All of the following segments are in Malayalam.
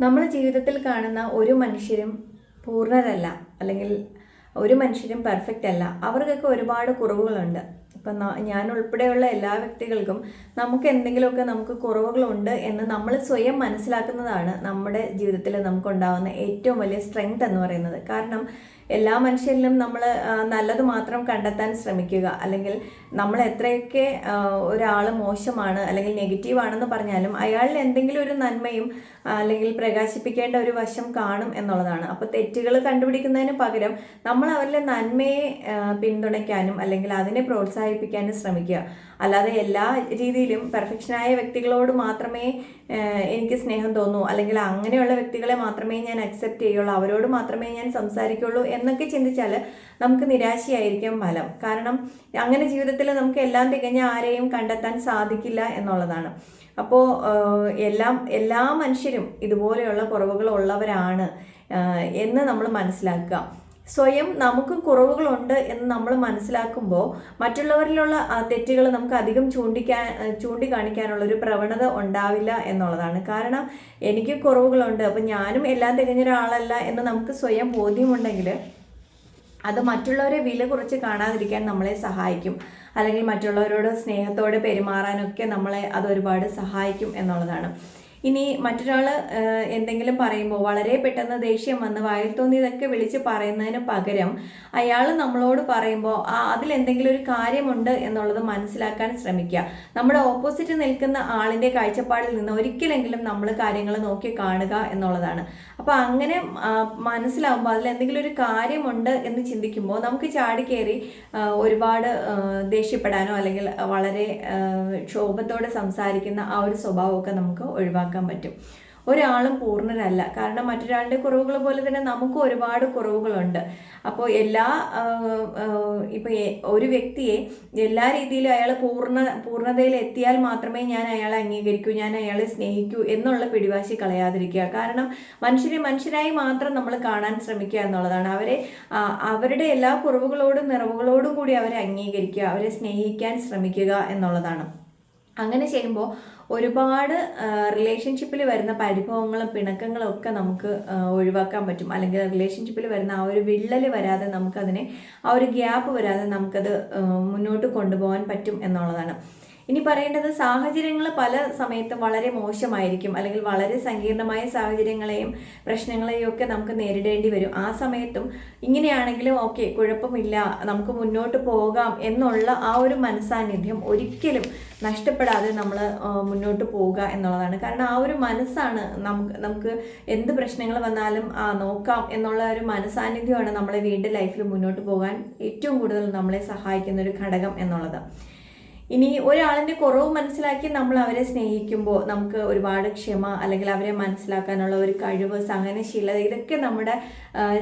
നമ്മുടെ ജീവിതത്തിൽ കാണുന്ന ഒരു മനുഷ്യരും പൂർണരല്ല അല്ലെങ്കിൽ ഒരു മനുഷ്യരും പെർഫെക്റ്റ് അല്ല. അവർക്കൊക്കെ ഒരുപാട് കുറവുകളുണ്ട്. ഇപ്പം ഞാൻ ഉൾപ്പെടെയുള്ള എല്ലാ വ്യക്തികൾക്കും നമുക്ക് എന്തെങ്കിലുമൊക്കെ നമുക്ക് കുറവുകളുണ്ട് എന്ന് നമ്മൾ സ്വയം മനസ്സിലാക്കുന്നതാണ് നമ്മുടെ ജീവിതത്തിൽ നമുക്കുണ്ടാകുന്ന ഏറ്റവും വലിയ സ്ട്രെങ്ത് എന്ന് പറയുന്നത്. കാരണം എല്ലാ മനുഷ്യരിലും നമ്മൾ നല്ലത് മാത്രം കണ്ടെത്താൻ ശ്രമിക്കുക. അല്ലെങ്കിൽ നമ്മൾ എത്രയൊക്കെ ഒരാൾ മോശമാണ് അല്ലെങ്കിൽ നെഗറ്റീവ് ആണെന്ന് പറഞ്ഞാലും അയാളിൽ എന്തെങ്കിലും ഒരു നന്മയും അല്ലെങ്കിൽ പ്രകാശിപ്പിക്കേണ്ട ഒരു വശം കാണും എന്നുള്ളതാണ്. അപ്പോൾ തെറ്റുകൾ കണ്ടുപിടിക്കുന്നതിന് പകരം നമ്മൾ അവരിലെ നന്മയെ പിന്തുണയ്ക്കാനും അല്ലെങ്കിൽ അതിനെ പ്രോത്സാഹിപ്പിക്കാനും ശ്രമിക്കുക. അല്ലാതെ എല്ലാ രീതിയിലും പെർഫെക്ഷനായ വ്യക്തികളോട് മാത്രമേ എനിക്ക് സ്നേഹം തോന്നൂ. അല്ലെങ്കിൽ അങ്ങനെയുള്ള വ്യക്തികളെ മാത്രമേ ഞാൻ അക്സെപ്റ്റ് ചെയ്യുള്ളൂ. അവരോട് മാത്രമേ ഞാൻ സംസാരിക്കുള്ളൂ എന്നൊക്കെ ചിന്തിച്ചാൽ നമുക്ക് നിരാശയായിരിക്കും ഫലം. കാരണം അങ്ങനെ ജീവിതത്തിൽ നമുക്ക് എല്ലാം തികഞ്ഞ ആരെയും കണ്ടെത്താൻ സാധിക്കില്ല എന്നുള്ളതാണ്. അപ്പോൾ എല്ലാം എല്ലാ മനുഷ്യരും ഇതുപോലെയുള്ള കുറവുകൾ ഉള്ളവരാണ് എന്ന് നമ്മൾ മനസ്സിലാക്കുക. സ്വയം നമുക്കും കുറവുകളുണ്ട് എന്ന് നമ്മൾ മനസ്സിലാക്കുമ്പോൾ മറ്റുള്ളവരിലുള്ള തെറ്റുകൾ നമുക്ക് അധികം ചൂണ്ടിക്കാൻ ചൂണ്ടിക്കാണിക്കാനുള്ള ഒരു പ്രവണത ഉണ്ടാവില്ല എന്നുള്ളതാണ്. കാരണം എനിക്ക് കുറവുകളുണ്ട് അപ്പം ഞാനും എല്ലാം തികഞ്ഞ ഒരാളല്ല എന്ന് നമുക്ക് സ്വയം ബോധ്യമുണ്ടെങ്കിൽ അത് മറ്റുള്ളവരെ വില കുറച്ച് കാണാതിരിക്കാൻ നമ്മളെ സഹായിക്കും. അല്ലെങ്കിൽ മറ്റുള്ളവരോട് സ്നേഹത്തോടെ പെരുമാറാനൊക്കെ നമ്മളെ അത് ഒരുപാട് സഹായിക്കും എന്നുള്ളതാണ്. ഇനി മറ്റൊരാൾ എന്തെങ്കിലും പറയുമ്പോൾ വളരെ പെട്ടെന്ന് ദേഷ്യം വന്ന് വായിൽ തോന്നിയതൊക്കെ വിളിച്ച് പറയുന്നതിന് പകരം അയാൾ നമ്മളോട് പറയുമ്പോൾ ആ അതിലെന്തെങ്കിലും ഒരു കാര്യമുണ്ട് എന്നുള്ളത് മനസ്സിലാക്കാൻ ശ്രമിക്കുക നമ്മുടെ ഓപ്പോസിറ്റ് നിൽക്കുന്ന ആളിന്റെ കാഴ്ചപ്പാടിൽ നിന്ന് ഒരിക്കലെങ്കിലും നമ്മൾ കാര്യങ്ങൾ നോക്കി കാണുക എന്നുള്ളതാണ്. അപ്പോൾ അങ്ങനെ മനസ്സിലാവുമ്പോൾ അതിൽ എന്തെങ്കിലും ഒരു കാര്യമുണ്ട് എന്ന് ചിന്തിക്കുമ്പോൾ നമുക്ക് ചാടിക്കേറി ഒരുപാട് ദേഷ്യപ്പെടാനോ അല്ലെങ്കിൽ വളരെ ക്ഷോഭത്തോടെ സംസാരിക്കുന്ന ആ ഒരു സ്വഭാവമൊക്കെ നമുക്ക് ഒഴിവാക്കാൻ പറ്റും. ഒരാളും പൂർണരല്ല കാരണം മറ്റൊരാളുടെ കുറവുകൾ പോലെ തന്നെ നമുക്ക് ഒരുപാട് കുറവുകളുണ്ട്. അപ്പോൾ എല്ലാ ഇപ്പോൾ ഒരു വ്യക്തിയെ എല്ലാ രീതിയിലും അയാൾ പൂർണ പൂർണതയിൽ എത്തിയാൽ മാത്രമേ ഞാൻ അയാളെ അംഗീകരിക്കൂ ഞാൻ അയാളെ സ്നേഹിക്കൂ എന്നുള്ള പിടിവാശി കളയാതിരിക്കുക. കാരണം മനുഷ്യരെ മനുഷ്യരായി മാത്രം നമ്മൾ കാണാൻ ശ്രമിക്കുക എന്നുള്ളതാണ്. അവരെ അവരുടെ എല്ലാ കുറവുകളോടും നിറവുകളോടും കൂടി അവരെ അംഗീകരിക്കുക അവരെ സ്നേഹിക്കാൻ ശ്രമിക്കുക എന്നുള്ളതാണ്. അങ്ങനെ ചെയ്യുമ്പോൾ ഒരുപാട് റിലേഷൻഷിപ്പിൽ വരുന്ന പരിഭവങ്ങളും പിണക്കങ്ങളും ഒക്കെ നമുക്ക് ഒഴിവാക്കാൻ പറ്റും. അല്ലെങ്കിൽ റിലേഷൻഷിപ്പിൽ വരുന്ന ആ ഒരു വിള്ളൽ വരാതെ നമുക്കതിനെ ആ ഒരു ഗ്യാപ്പ് വരാതെ നമുക്കത് മുന്നോട്ട് കൊണ്ടുപോകാൻ പറ്റും എന്നുള്ളതാണ്. ഇനി പറയേണ്ടത് സാഹചര്യങ്ങൾ പല സമയത്തും വളരെ മോശമായിരിക്കും. അല്ലെങ്കിൽ വളരെ സങ്കീർണമായ സാഹചര്യങ്ങളെയും പ്രശ്നങ്ങളെയും ഒക്കെ നമുക്ക് നേരിടേണ്ടി വരും. ആ സമയത്തും ഇങ്ങനെയാണെങ്കിലും ഓക്കെ കുഴപ്പമില്ല നമുക്ക് മുന്നോട്ട് പോകാം എന്നുള്ള ആ ഒരു മനസാന്നിധ്യം ഒരിക്കലും നഷ്ടപ്പെടാതെ നമ്മൾ മുന്നോട്ട് പോവുക എന്നുള്ളതാണ്. കാരണം ആ ഒരു മനസ്സാണ് നമുക്ക് നമുക്ക് എന്ത് പ്രശ്നങ്ങൾ വന്നാലും ആ നോക്കാം എന്നുള്ള ഒരു മനസാന്നിധ്യമാണ് നമ്മളെ വീണ്ടും ലൈഫിൽ മുന്നോട്ട് പോകാൻ ഏറ്റവും കൂടുതൽ നമ്മളെ സഹായിക്കുന്ന ഒരു ഘടകം എന്നുള്ളത്. ഇനി ഒരാളിന്റെ കുറവ് മനസ്സിലാക്കി നമ്മൾ അവരെ സ്നേഹിക്കുമ്പോൾ നമുക്ക് ഒരുപാട് ക്ഷമ അല്ലെങ്കിൽ അവരെ മനസ്സിലാക്കാനുള്ള ഒരു കഴിവ് സഹനശീലത ഇതൊക്കെ നമ്മുടെ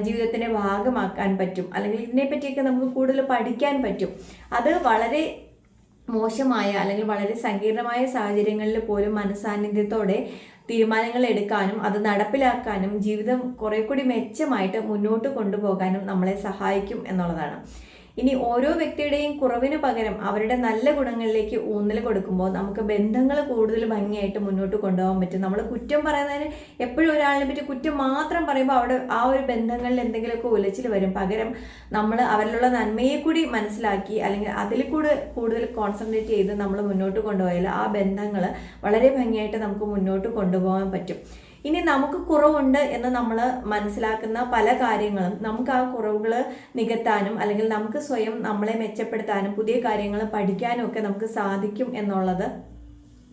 ജീവിതത്തിന്റെ ഭാഗമാക്കാൻ പറ്റും. അല്ലെങ്കിൽ ഇതിനെപ്പറ്റിയൊക്കെ നമുക്ക് കൂടുതൽ പഠിക്കാൻ പറ്റും. അത് വളരെ മോശമായ അല്ലെങ്കിൽ വളരെ സങ്കീർണമായ സാഹചര്യങ്ങളിൽ പോലും മനസാന്നിധ്യത്തോടെ തീരുമാനങ്ങൾ എടുക്കാനും അത് നടപ്പിലാക്കാനും ജീവിതം കുറെ കൂടി മെച്ചമായിട്ട് മുന്നോട്ട് കൊണ്ടുപോകാനും നമ്മളെ സഹായിക്കും എന്നുള്ളതാണ്. ഇനി ഓരോ വ്യക്തിയുടെയും കുറവിന് പകരം അവരുടെ നല്ല ഗുണങ്ങളിലേക്ക് ഊന്നൽ കൊടുക്കുമ്പോൾ നമുക്ക് ബന്ധങ്ങൾ കൂടുതൽ ഭംഗിയായിട്ട് മുന്നോട്ട് കൊണ്ടുപോകാൻ പറ്റും. നമ്മൾ കുറ്റം പറയുന്നതിന് എപ്പോഴും ഒരാളിനെ പറ്റി കുറ്റം മാത്രം പറയുമ്പോൾ അവിടെ ആ ഒരു ബന്ധങ്ങളിൽ എന്തെങ്കിലുമൊക്കെ ഉലച്ചിൽ വരും. പകരം നമ്മൾ അവരിലുള്ള നന്മയെ കൂടി മനസ്സിലാക്കി അല്ലെങ്കിൽ അതിൽ കൂടെ കൂടുതൽ കോൺസെൻട്രേറ്റ് ചെയ്ത് നമ്മൾ മുന്നോട്ട് കൊണ്ടുപോയാൽ ആ ബന്ധങ്ങൾ വളരെ ഭംഗിയായിട്ട് നമുക്ക് മുന്നോട്ട് കൊണ്ടുപോകാൻ പറ്റും. ഇനി നമുക്ക് കുറവുണ്ട് എന്ന് നമ്മൾ മനസ്സിലാക്കുന്ന പല കാര്യങ്ങളും നമുക്ക് ആ കുറവുകൾ നികത്താനും അല്ലെങ്കിൽ നമുക്ക് സ്വയം നമ്മളെ മെച്ചപ്പെടുത്താനും പുതിയ കാര്യങ്ങൾ പഠിക്കാനും ഒക്കെ നമുക്ക് സാധിക്കും എന്നുള്ളത്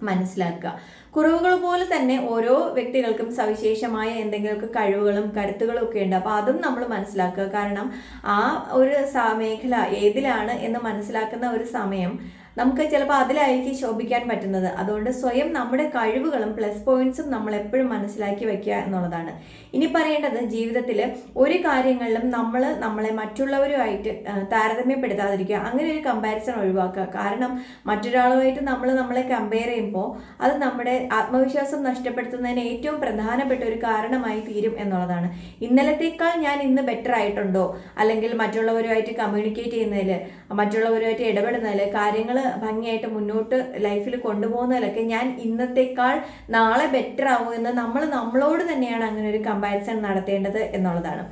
മനസ്സിലാക്കുക. കുറവുകൾ പോലെ തന്നെ ഓരോ വ്യക്തികൾക്കും സവിശേഷമായ എന്തെങ്കിലുമൊക്കെ കഴിവുകളും കരുത്തുകളും ഒക്കെ ഉണ്ട്. അപ്പോൾ അതും നമ്മൾ മനസ്സിലാക്കുക. കാരണം ആ ഒരു മേഖല ഏതിലാണ് എന്ന് മനസ്സിലാക്കുന്ന ഒരു സമയം നമുക്ക് ചിലപ്പോൾ അതിലായിരിക്കും ശോഭിക്കാൻ പറ്റുന്നത്. അതുകൊണ്ട് സ്വയം നമ്മുടെ കഴിവുകളും പ്ലസ് പോയിന്റ്സും നമ്മൾ എപ്പോഴും മനസ്സിലാക്കി വെക്കുക എന്നുള്ളതാണ്. ഇനി പറയേണ്ടത് ജീവിതത്തിൽ ഒരു കാര്യങ്ങളിലും നമ്മൾ നമ്മളെ മറ്റുള്ളവരുമായിട്ട് താരതമ്യപ്പെടുത്താതിരിക്കുക. അങ്ങനെ ഒരു കമ്പാരിസൺ ഒഴിവാക്കുക. കാരണം മറ്റൊരാളുമായിട്ട് നമ്മൾ നമ്മളെ കമ്പയർ ചെയ്യുമ്പോൾ അത് നമ്മുടെ ആത്മവിശ്വാസം നഷ്ടപ്പെടുത്തുന്നതിന് ഏറ്റവും പ്രധാനപ്പെട്ട ഒരു കാരണമായി തീരും എന്നുള്ളതാണ്. ഇന്നലത്തേക്കാൾ ഞാൻ ഇന്ന് ബെറ്റർ ആയിട്ടുണ്ടോ? അല്ലെങ്കിൽ മറ്റുള്ളവരുമായിട്ട് കമ്മ്യൂണിക്കേറ്റ് ചെയ്യുന്നതിൽ മറ്റുള്ളവരുമായിട്ട് ഇടപെടുന്നതിൽ കാര്യങ്ങൾ ഭംഗിയായിട്ട് മുന്നോട്ട് ലൈഫിൽ കൊണ്ടുപോകുന്നതിലൊക്കെ ഞാൻ ഇന്നത്തേക്കാൾ നാളെ ബെറ്റർ ആവുമെന്ന് നമ്മൾ നമ്മളോട് തന്നെയാണ് അങ്ങനെ ഒരു കമ്പാരിസൺ നടത്തേണ്ടത് എന്നുള്ളതാണ്.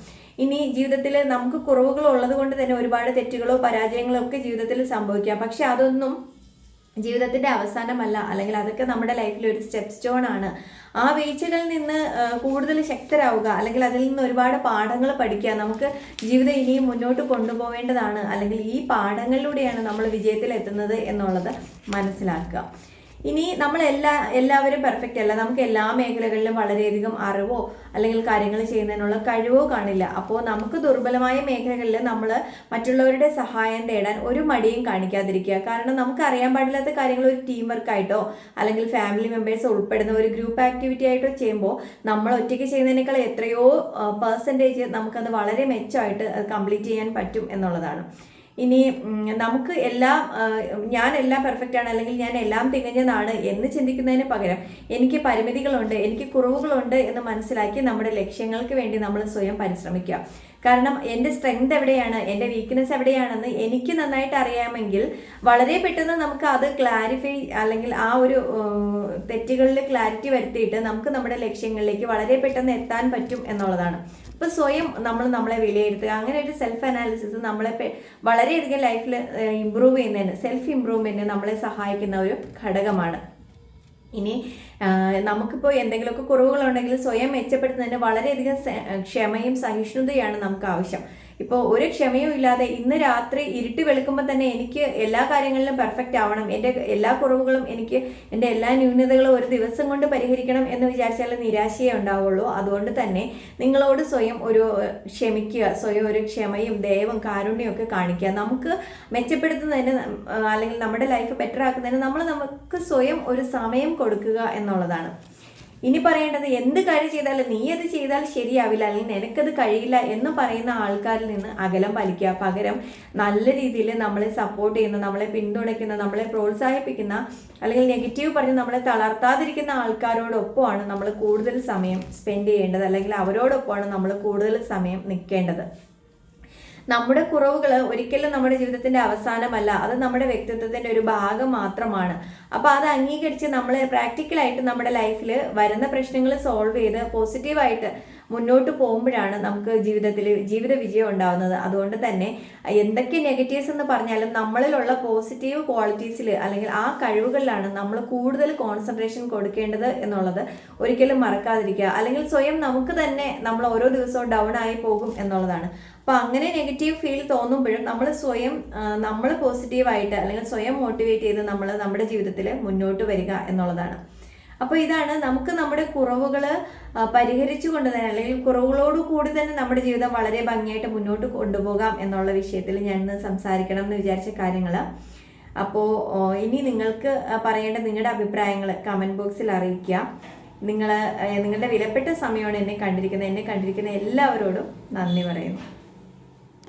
ഇനി ജീവിതത്തിൽ നമുക്ക് കുറവുകൾ ഉള്ളത് കൊണ്ട് തന്നെ ഒരുപാട് തെറ്റുകളോ പരാജയങ്ങളോ ഒക്കെ ജീവിതത്തിൽ സംഭവിക്കാം. പക്ഷെ അതൊന്നും ജീവിതത്തിന്റെ അവസാനമല്ല അല്ലെങ്കിൽ അതൊക്കെ നമ്മുടെ ലൈഫിൽ ഒരു സ്റ്റെപ്പ് സ്റ്റോൺ ആണ്. ആ വീഴ്ചകളിൽ നിന്ന് കൂടുതൽ ശക്തരാവുക അല്ലെങ്കിൽ അതിൽ നിന്ന് ഒരുപാട് പാഠങ്ങൾ പഠിക്കുക നമുക്ക് ജീവിതം ഇനിയും മുന്നോട്ട് കൊണ്ടുപോകേണ്ടതാണ് അല്ലെങ്കിൽ ഈ പാഠങ്ങളിലൂടെയാണ് നമ്മൾ വിജയത്തിലെത്തുന്നത് എന്നുള്ളത് മനസ്സിലാക്കുക. ഇനി നമ്മൾ എല്ലാ എല്ലാവരും പെർഫെക്റ്റ് അല്ല. നമുക്ക് എല്ലാ മേഖലകളിലും വളരെയധികം അറിവോ അല്ലെങ്കിൽ കാര്യങ്ങൾ ചെയ്യുന്നതിനുള്ള കഴിവോ കാണില്ല. അപ്പോൾ നമുക്ക് ദുർബലമായ മേഖലകളിൽ നമ്മൾ മറ്റുള്ളവരുടെ സഹായം തേടാൻ ഒരു മടിയും കാണിക്കാതിരിക്കുക. കാരണം നമുക്ക് അറിയാൻ പാടില്ലാത്ത കാര്യങ്ങൾ ഒരു ടീം വർക്കായിട്ടോ അല്ലെങ്കിൽ ഫാമിലി മെമ്പേഴ്സ് ഉൾപ്പെടുന്ന ഒരു ഗ്രൂപ്പ് ആക്ടിവിറ്റി ആയിട്ടോ ചെയ്യുമ്പോൾ നമ്മൾ ഒറ്റയ്ക്ക് ചെയ്യുന്നതിനേക്കാൾ എത്രയോ പെർസെന്റേജ് നമുക്കത് വളരെ മെച്ചമായിട്ട് കംപ്ലീറ്റ് ചെയ്യാൻ പറ്റും എന്നുള്ളതാണ്. ഇനി നമുക്ക് എല്ലാം ഞാൻ എല്ലാം പെർഫെക്റ്റ് ആണ് അല്ലെങ്കിൽ ഞാൻ എല്ലാം തികഞ്ഞതാണ് എന്ന് ചിന്തിക്കുന്നതിന് പകരം എനിക്ക് പരിമിതികളുണ്ട് എനിക്ക് കുറവുകളുണ്ട് എന്ന് മനസ്സിലാക്കി നമ്മുടെ ലക്ഷ്യങ്ങൾക്ക് വേണ്ടി നമ്മൾ സ്വയം പരിശ്രമിക്കുക. കാരണം എന്റെ സ്ട്രെങ്ത് എവിടെയാണ്? എന്റെ വീക്ക്നെസ് എവിടെയാണെന്ന് എനിക്ക് നന്നായിട്ട് അറിയാമെങ്കിൽ വളരെ പെട്ടെന്ന് നമുക്ക് അത് ക്ലാരിഫൈ അല്ലെങ്കിൽ ആ ഒരു തെറ്റുകളിൽ ക്ലാരിറ്റി വരുത്തിയിട്ട് നമുക്ക് നമ്മുടെ ലക്ഷ്യങ്ങളിലേക്ക് വളരെ പെട്ടെന്ന് എത്താൻ പറ്റും എന്നുള്ളതാണ്. അപ്പോൾ സ്വയം നമ്മൾ നമ്മളെ വിലയിരുത്തുക. അങ്ങനെ ഒരു സെൽഫ് അനാലിസിസ് നമ്മളെ വളരെയധികം ലൈഫിൽ ഇമ്പ്രൂവ് ചെയ്യുന്നതിന് സെൽഫ് ഇമ്പ്രൂവ്മെന്റിന് നമ്മളെ സഹായിക്കുന്ന ഒരു ഘടകമാണ്. ഇനി നമുക്കിപ്പോൾ എന്തെങ്കിലുമൊക്കെ കുറവുകളുണ്ടെങ്കിൽ സ്വയം മെച്ചപ്പെടുത്തുന്നതിന് വളരെയധികം ക്ഷമയും സഹിഷ്ണുതയാണ് നമുക്ക് ആവശ്യം. ഇപ്പോൾ ഒരു ക്ഷമയും ഇല്ലാതെ ഇന്ന് രാത്രി ഇരുട്ട് വെളുക്കുമ്പോൾ തന്നെ എനിക്ക് എല്ലാ കാര്യങ്ങളിലും പെർഫെക്റ്റ് ആവണം. എന്റെ എല്ലാ കുറവുകളും എനിക്ക് എന്റെ എല്ലാ ന്യൂനതകളും ഒരു ദിവസം കൊണ്ട് പരിഹരിക്കണം എന്ന് വിചാരിച്ചാൽ നിരാശയേ ഉണ്ടാവുള്ളൂ. അതുകൊണ്ട് തന്നെ നിങ്ങളോട് സ്വയം ഒരു ക്ഷമിക്കുക. സ്വയം ഒരു ക്ഷമയും ദയവും കാരുണ്യവും ഒക്കെ കാണിക്കുക. നമുക്ക് മെച്ചപ്പെടുത്തുന്നതിന് അല്ലെങ്കിൽ നമ്മുടെ ലൈഫ് ബെറ്റർ ആക്കുന്നതിന് നമ്മൾ നമുക്ക് സ്വയം ഒരു സമയം കൊടുക്കുക എന്നുള്ളതാണ്. ഇനി പറയേണ്ടത് എന്ത് കാര്യം ചെയ്താലും നീ അത് ചെയ്താൽ ശരിയാവില്ല അല്ലെങ്കിൽ നിനക്കത് കഴിയില്ല എന്ന് പറയുന്ന ആൾക്കാരിൽ നിന്ന് അകലം പാലിക്കുക. പകരം നല്ല രീതിയിൽ നമ്മളെ സപ്പോർട്ട് ചെയ്യുന്ന നമ്മളെ പിന്തുണയ്ക്കുന്ന നമ്മളെ പ്രോത്സാഹിപ്പിക്കുന്ന അല്ലെങ്കിൽ നെഗറ്റീവ് പറഞ്ഞ് നമ്മളെ തളർത്താതിരിക്കുന്ന ആൾക്കാരോടൊപ്പമാണ് നമ്മൾ കൂടുതൽ സമയം സ്പെൻഡ് ചെയ്യേണ്ടത് അല്ലെങ്കിൽ അവരോടൊപ്പമാണ് നമ്മൾ കൂടുതൽ സമയം നിൽക്കേണ്ടത്. നമ്മുടെ കുറവുകൾ ഒരിക്കലും നമ്മുടെ ജീവിതത്തിന്റെ അവസാനമല്ല. അത് നമ്മുടെ വ്യക്തിത്വത്തിന്റെ ഒരു ഭാഗം മാത്രമാണ്. അപ്പോൾ അത് അംഗീകരിച്ച് നമ്മൾ പ്രാക്ടിക്കലായിട്ട് നമ്മുടെ ലൈഫിൽ വരുന്ന പ്രശ്നങ്ങൾ സോൾവ് ചെയ്ത് പോസിറ്റീവായിട്ട് മുന്നോട്ട് പോകുമ്പോഴാണ് നമുക്ക് ജീവിതത്തിൽ ജീവിത വിജയം ഉണ്ടാകുന്നത് അതുകൊണ്ട് തന്നെ എന്തൊക്കെ നെഗറ്റീവ്സ് എന്ന് പറഞ്ഞാലും നമ്മളിലുള്ള പോസിറ്റീവ് ക്വാളിറ്റീസിൽ അല്ലെങ്കിൽ ആ കഴിവുകളിലാണ് നമ്മൾ കൂടുതൽ കോൺസെൻട്രേഷൻ കൊടുക്കേണ്ടത് എന്നുള്ളത് ഒരിക്കലും മറക്കാതിരിക്കുക. അല്ലെങ്കിൽ സ്വയം നമുക്ക് തന്നെ നമ്മൾ ഓരോ ദിവസവും ഡൗൺ ആയി പോകും എന്നുള്ളതാണ്. അപ്പോൾ അങ്ങനെ നെഗറ്റീവ് ഫീൽ തോന്നുമ്പോഴും നമ്മൾ സ്വയം നമ്മൾ പോസിറ്റീവായിട്ട് അല്ലെങ്കിൽ സ്വയം മോട്ടിവേറ്റ് ചെയ്ത് നമ്മൾ നമ്മുടെ ജീവിതത്തിൽ മുന്നോട്ട് വരിക എന്നുള്ളതാണ്. അപ്പോൾ ഇതാണ് നമുക്ക് നമ്മുടെ കുറവുകൾ പരിഹരിച്ചുകൊണ്ട് തന്നെ അല്ലെങ്കിൽ കുറവുകളോട് കൂടി തന്നെ നമ്മുടെ ജീവിതം വളരെ ഭംഗിയായിട്ട് മുന്നോട്ട് കൊണ്ടുപോകാം എന്നുള്ള വിഷയത്തിൽ ഞാൻ ഇന്ന് സംസാരിക്കണം എന്ന് വിചാരിച്ച കാര്യങ്ങൾ അപ്പോൾ ഇനി നിങ്ങൾക്ക് പറയേണ്ട നിങ്ങളുടെ അഭിപ്രായങ്ങൾ കമന്റ് ബോക്സിൽ അറിയിക്കുക. നിങ്ങൾ നിങ്ങളുടെ വിലപ്പെട്ട സമയമാണ് എന്നെ കണ്ടിരിക്കുന്നത്. എന്നെ കണ്ടിരിക്കുന്ന എല്ലാവരോടും നന്ദി പറയുന്നു.